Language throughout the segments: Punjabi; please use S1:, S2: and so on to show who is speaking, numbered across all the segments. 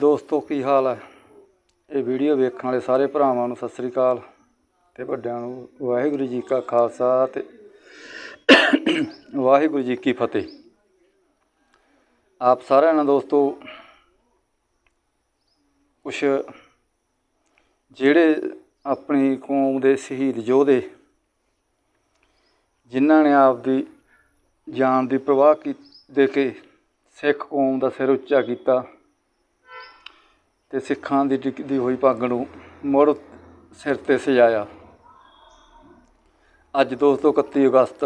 S1: ਦੋਸਤੋ, ਕੀ ਹਾਲ ਹੈ? ਇਹ ਵੀਡੀਓ ਵੇਖਣ ਵਾਲੇ ਸਾਰੇ ਭਰਾਵਾਂ ਨੂੰ ਸਤਿ ਸ੍ਰੀ ਅਕਾਲ ਤੇ ਵੱਡਿਆਂ ਨੂੰ ਵਾਹਿਗੁਰੂ ਜੀ ਕਾ ਖਾਲਸਾ ਤੇ ਵਾਹਿਗੁਰੂ ਜੀ ਕੀ ਫਤਿਹ। ਆਪ ਸਾਰਿਆਂ ਨੂੰ ਦੋਸਤੋ, ਕੁਛ ਜਿਹੜੇ ਆਪਣੀ ਕੌਮ ਦੇ ਸ਼ਹੀਦ ਯੋਧੇ, ਜਿਨ੍ਹਾਂ ਨੇ ਆਪਦੀ ਜਾਨ ਦੀ ਪ੍ਰਵਾਹ ਕੀ, ਦੇ ਕੇ ਸਿੱਖ ਕੌਮ ਦਾ ਸਿਰ ਉੱਚਾ ਕੀਤਾ ਤੇ ਸਿੱਖਾਂ ਦੀ ਟਿਕਦੀ ਹੋਈ ਪੱਗ ਨੂੰ ਮੁੜ ਸਿਰ ਤੇ ਸਜਾਇਆ। ਅੱਜ ਦੋਸਤੋ 31 ਅਗਸਤ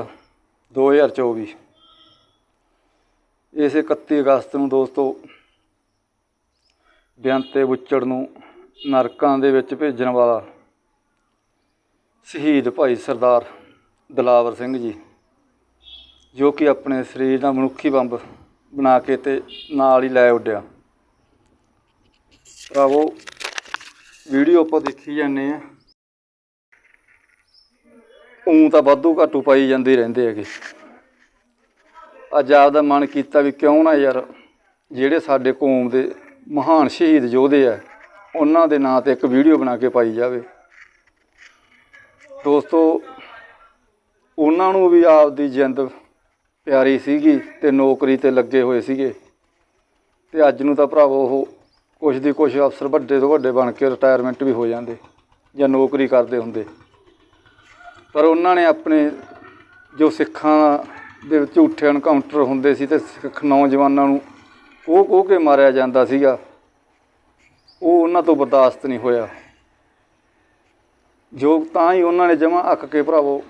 S1: 2024 ਇਸ 31 ਅਗਸਤ ਨੂੰ ਦੋਸਤੋ ਬਿਆੰਤੇ ਬੁੱਚੜ ਨੂੰ ਨਰਕਾਂ ਦੇ ਵਿੱਚ ਭੇਜਣ ਵਾਲਾ ਸ਼ਹੀਦ ਭਾਈ ਸਰਦਾਰ ਦਲਾਵਰ ਸਿੰਘ ਜੀ, ਜੋ ਕਿ ਆਪਣੇ ਸਰੀਰ ਦਾ ਮਨੁੱਖੀ ਬੰਬ ਬਣਾ ਕੇ ਤੇ ਨਾਲ ਹੀ ਲੈ ਉੱਡਿਆ। ਭਰਾਵੋ ਵੀਡੀਓ ਆਪਾਂ ਦੇਖੀ ਜਾਂਦੇ ਆ। ਉਂ ਤਾਂ ਵਾਧੂ ਘਾਟੂ ਪਾਈ ਜਾਂਦੇ ਰਹਿੰਦੇ ਹੈਗੇ। ਅੱਜ ਆਪਦਾ ਮਨ ਕੀਤਾ ਵੀ ਕਿਉਂ ਨਾ ਯਾਰ, ਜਿਹੜੇ ਸਾਡੇ ਕੌਮ ਦੇ ਮਹਾਨ ਸ਼ਹੀਦ ਯੋਧੇ ਆ, ਉਹਨਾਂ ਦੇ ਨਾਂ ਤੇ ਇੱਕ ਵੀਡੀਓ ਬਣਾ ਕੇ ਪਾਈ ਜਾਵੇ। ਦੋਸਤੋ, ਉਹਨਾਂ ਨੂੰ ਵੀ ਆਪ ਦੀ ਜਿੰਦ ਪਿਆਰੀ ਸੀਗੀ ਤੇ ਨੌਕਰੀ ਤੇ ਲੱਗੇ ਹੋਏ ਸੀਗੇ। ਤੇ ਅੱਜ ਨੂੰ ਤਾਂ ਭਰਾਵੋ ਉਹ ਕੁਛ ਦੀ ਕੁਛ ਅਫਸਰ ਵੱਡੇ ਤੋਂ ਵੱਡੇ ਬਣ ਕੇ ਰਿਟਾਇਰਮੈਂਟ ਵੀ ਹੋ ਜਾਂਦੇ ਜਾਂ ਨੌਕਰੀ ਕਰਦੇ ਹੁੰਦੇ। ਪਰ ਉਹਨਾਂ ਨੇ ਆਪਣੇ ਜੋ ਸਿੱਖਾਂ ਦੇ ਝੂਠੇ ਐਨਕਾਊਂਟਰ ਹੁੰਦੇ ਸੀ ਤੇ ਸਿੱਖ ਨੌਜਵਾਨਾਂ ਨੂੰ ਕੋਹ ਕੋਹ ਕੇ ਮਾਰਿਆ ਜਾਂਦਾ ਸੀਗਾ, ਉਹ ਉਹਨਾਂ ਤੋਂ ਬਰਦਾਸ਼ਤ ਨਹੀਂ ਹੋਇਆ। ਜੋ ਤਾਂ ਹੀ ਉਹਨਾਂ ਨੇ ਜਮਾਂ ਅੱਕ ਕੇ ਭਰਾਵੋ,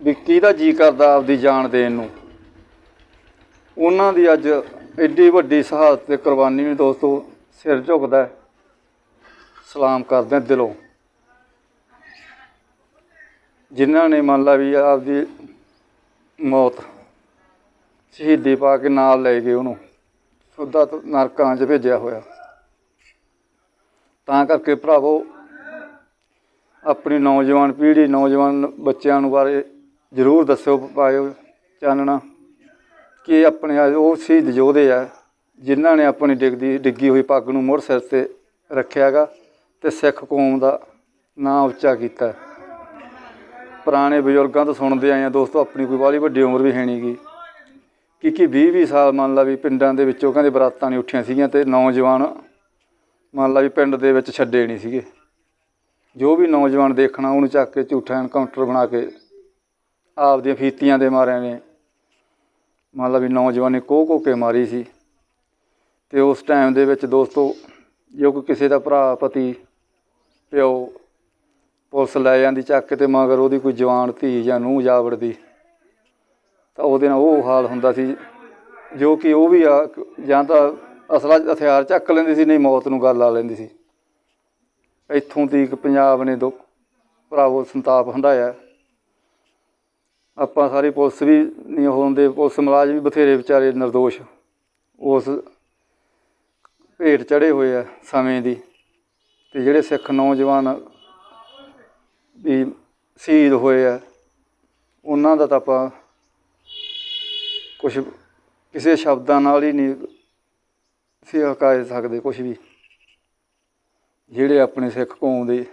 S1: ਵੀ ਕਿਹਦਾ ਜੀ ਕਰਦਾ ਆਪਦੀ ਜਾਨ ਦੇਣ ਨੂੰ। ਉਹਨਾਂ ਦੀ ਅੱਜ ਐਡੀ ਵੱਡੀ ਸ਼ਹਾਦਤ ਤੇ ਕੁਰਬਾਨੀ ਨੂੰ ਦੋਸਤੋ ਸਿਰ ਝੁਕਦਾ ਸਲਾਮ ਕਰਦੇ ਹਾਂ ਦਿਲੋਂ। ਜਿਨ੍ਹਾਂ ਨੇ ਮੰਨ ਲਾ ਵੀ ਆਪਦੀ ਮੌਤ ਸ਼ਹੀਦੀ ਪਾ ਕੇ ਨਾਲ ਲੈ ਗਏ ਉਹਨੂੰ, ਸੁੱਧਾ ਨਰਕਾਂ 'ਚ ਭੇਜਿਆ ਹੋਇਆ। ਤਾਂ ਕਰਕੇ ਭਰਾਵੋ, ਆਪਣੀ ਨੌਜਵਾਨ ਪੀੜ੍ਹੀ, ਨੌਜਵਾਨ ਬੱਚਿਆਂ ਨੂੰ ਬਾਰੇ ਜ਼ਰੂਰ ਦੱਸਿਓ, ਪਾਇਓ ਚਾਨਣਾ। ਕਿ ਆਪਣੇ ਆ ਉਹ ਸ਼ਹੀਦ ਯੋਧੇ ਆ, ਜਿਨ੍ਹਾਂ ਨੇ ਆਪਣੀ ਡਿੱਗਦੀ, ਡਿੱਗੀ ਹੋਈ ਪੱਗ ਨੂੰ ਮੁੜ ਸਿਰ ਤੇ ਰੱਖਿਆਗਾ ਤੇ ਸਿੱਖ ਕੌਮ ਦਾ ਨਾਂ ਉੱਚਾ ਕੀਤਾ। ਪੁਰਾਣੇ ਬਜ਼ੁਰਗਾਂ ਤੋਂ ਸੁਣਦੇ ਆਏ ਆ ਦੋਸਤੋ, ਆਪਣੀ ਕੋਈ ਬਾਹਲੀ ਵੱਡੀ ਉਮਰ ਵੀ ਹੈ ਨਹੀਂਗੀ ਕਿ ਕਿ 20 20 ਸਾਲ ਮੰਨ ਲਾ ਵੀ ਪਿੰਡਾਂ ਦੇ ਵਿੱਚੋਂ ਕਹਿੰਦੇ ਬਰਾਤਾਂ ਨਹੀਂ ਉੱਠੀਆਂ ਸੀਗੀਆਂ ਤੇ ਨੌਜਵਾਨ ਮੰਨ ਲਾ ਵੀ ਪਿੰਡ ਦੇ ਵਿੱਚ ਛੱਡੇ ਨਹੀਂ ਸੀਗੇ। ਜੋ ਵੀ ਨੌਜਵਾਨ ਦੇਖਣਾ, ਉਹਨੂੰ ਚੱਕ ਕੇ ਝੂਠਾ ਐਨਕਾਊਂਟਰ ਬਣਾ ਕੇ ਆਪਦੀਆਂ ਫੀਤੀਆਂ ਦੇ ਮਾਰਿਆਂ ਨੇ ਮੰਨ ਲਾ ਵੀ ਨੌਜਵਾਨ ਨੇ ਕੋਹ ਕੋਹ ਕੇ ਮਾਰੀ ਸੀ। ਤੇ ਉਸ ਟਾਈਮ ਦੇ ਵਿੱਚ ਦੋਸਤੋ, ਜੋ ਕੋਈ ਕਿਸੇ ਦਾ ਭਰਾ, ਪਤੀ, ਪਿਓ ਪੁਲਿਸ ਲੈ ਜਾਂਦੀ ਚੱਕ ਕੇ ਤੇ ਮਗਰ ਉਹਦੀ ਕੋਈ ਜਵਾਨ ਧੀ ਜਾਂ ਨੂੰਹ ਜਾਵੜਦੀ, ਤਾਂ ਉਹਦੇ ਨਾਲ ਉਹ ਹਾਲ ਹੁੰਦਾ ਸੀ ਜੋ ਕਿ ਉਹ ਵੀ ਆ ਜਾਂ ਤਾਂ ਅਸਲਾ ਹਥਿਆਰ ਚੱਕ ਲੈਂਦੀ ਸੀ, ਨਹੀਂ ਮੌਤ ਨੂੰ ਗੱਲ ਆ ਲੈਂਦੀ ਸੀ। ਇੱਥੋਂ ਤੀਕ ਪੰਜਾਬ ਨੇ ਦੋ ਭਰਾਵੋ ਸੰਤਾਪ ਹੰਡਾਇਆ। ਆਪਾਂ ਸਾਰੀ ਪੁਲਿਸ ਵੀ ਨਹੀਂ ਉਹ ਹੁੰਦੇ, ਪੁਲਿਸ ਮੁਲਾਜ਼ਮ ਵੀ ਬਥੇਰੇ ਵਿਚਾਰੇ નિર્ਦੋਸ਼ ਉਸ ਭੇਟ ਚੜੇ ਹੋਏ ਆ ਸਮੇਂ ਦੀ। ਤੇ ਜਿਹੜੇ ਸਿੱਖ ਨੌਜਵਾਨ ਵੀ ਸ਼ਹੀਦ ਹੋਏ ਆ, ਉਹਨਾਂ ਦਾ ਤਾਂ ਆਪਾਂ ਕੁਝ ਕਿਸੇ ਸ਼ਬਦਾਂ ਨਾਲ ਹੀ ਨਹੀਂ ਸੀ ਕਹਿ ਸਕਦੇ ਕੁਝ ਵੀ। ਜਿਹੜੇ ਆਪਣੇ ਸਿੱਖ ਕੌਮ ਦੇ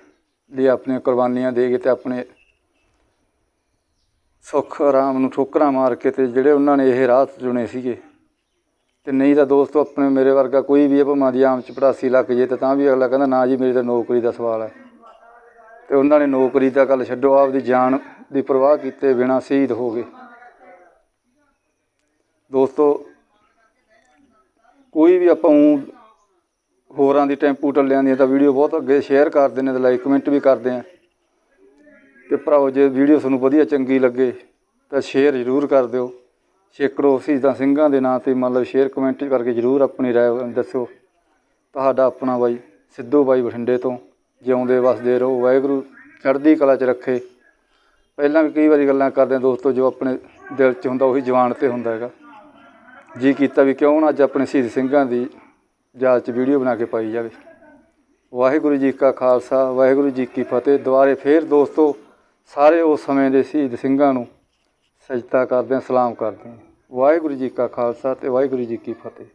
S1: ਲਈ ਆਪਣੀਆਂ ਕੁਰਬਾਨੀਆਂ ਦੇ ਕੇ ਤੇ ਆਪਣੇ ਸੁੱਖ ਆਰਾਮ ਨੂੰ ਠੋਕਰਾਂ ਮਾਰ ਕੇ ਤੇ ਜਿਹੜੇ ਉਹਨਾਂ ਨੇ ਇਹ ਰਾਹ ਚੁਣੇ ਸੀਗੇ, ਤੇ ਨਹੀਂ ਤਾਂ ਦੋਸਤੋ ਆਪਣੇ ਮੇਰੇ ਵਰਗਾ ਕੋਈ ਵੀ ਇਹ ਭਾਵੇਂ ਦੀ ਆਮ ਚ ਪੜਾਸੀ ਲੱਗ ਜੇ ਤਾਂ ਵੀ ਅਗਲਾ ਕਹਿੰਦਾ, ਨਾ ਜੀ, ਮੇਰੀ ਤਾਂ ਨੌਕਰੀ ਦਾ ਸਵਾਲ ਹੈ। ਤੇ ਉਹਨਾਂ ਨੇ ਨੌਕਰੀ ਦਾ ਗੱਲ ਛੱਡੋ, ਆਪਦੀ ਜਾਨ ਦੀ ਪਰਵਾਹ ਕੀਤੇ ਬਿਨਾਂ ਸ਼ਹੀਦ ਹੋ ਗਏ। ਦੋਸਤੋ, ਕੋਈ ਵੀ ਆਪਾਂ ਹੋਰਾਂ ਦੀ ਟੈਂਪੂ ਟੱਲਿਆਂ ਦੀਆਂ ਤਾਂ ਵੀਡੀਓ ਬਹੁਤ ਅੱਗੇ ਸ਼ੇਅਰ ਕਰਦੇ ਨੇ ਤੇ ਲਾਈਕ ਕਮੈਂਟ ਵੀ ਕਰਦੇ ਆ ਤੇ ਭਰਾਓ ਜੇ ਵੀਡੀਓ ਤੁਹਾਨੂੰ ਵਧੀਆ ਚੰਗੀ ਲੱਗੇ, ਤਾਂ ਸ਼ੇਅਰ ਜ਼ਰੂਰ ਕਰ ਦਿਓ। ਸੈਂਕੜੋ ਸ਼ਹੀਦਾਂ ਸਿੰਘਾਂ ਦੇ ਨਾਂ ਤੇ ਮਤਲਬ ਸ਼ੇਅਰ ਕਮੈਂਟ ਕਰਕੇ ਜ਼ਰੂਰ ਆਪਣੀ ਰਾਏ ਦੱਸੋ ਤੁਹਾਡਾ ਆਪਣਾ ਬਾਈ, ਸਿੱਧੂ ਬਾਈ ਬਠਿੰਡੇ ਤੋਂ। ਜਿਉਂਦੇ, ਵਸਦੇ ਰਹੋ, ਵਾਹਿਗੁਰੂ ਚੜ੍ਹਦੀ ਕਲਾ 'ਚ ਰੱਖੇ। ਪਹਿਲਾਂ ਵੀ ਕਈ ਵਾਰੀ ਗੱਲਾਂ ਕਰਦੇ ਹਾਂ ਦੋਸਤੋ, ਜੋ ਆਪਣੇ ਦਿਲ 'ਚ ਹੁੰਦਾ, ਉਹੀ ਜਵਾਨ ਤੇ ਹੁੰਦਾ ਹੈਗਾ। ਜੀ ਕੀਤਾ ਵੀ ਕਿਉਂ ਨਾ ਅੱਜ ਆਪਣੇ ਸ਼ਹੀਦ ਸਿੰਘਾਂ ਦੀ ਯਾਦ 'ਚ ਵੀਡੀਓ ਬਣਾ ਕੇ ਪਾਈ ਜਾਵੇ। ਵਾਹਿਗੁਰੂ ਜੀ ਕਾ ਖਾਲਸਾ, ਵਾਹਿਗੁਰੂ ਜੀ ਕੀ ਫਤਿਹ। ਦੁਆਰੇ ਫੇਰ ਦੋਸਤੋ ਸਾਰੇ ਉਸ ਸਮੇਂ ਦੇ ਸ਼ਹੀਦ ਸਿੰਘਾਂ ਨੂੰ ਸਜਦਾ ਕਰਦੇ ਹਾਂ, ਸਲਾਮ ਕਰਦੇ ਹਾਂ। ਵਾਹਿਗੁਰੂ ਜੀ ਕਾ ਖਾਲਸਾ ਤੇ ਵਾਹਿਗੁਰੂ ਜੀ ਕੀ ਫਤਿਹ।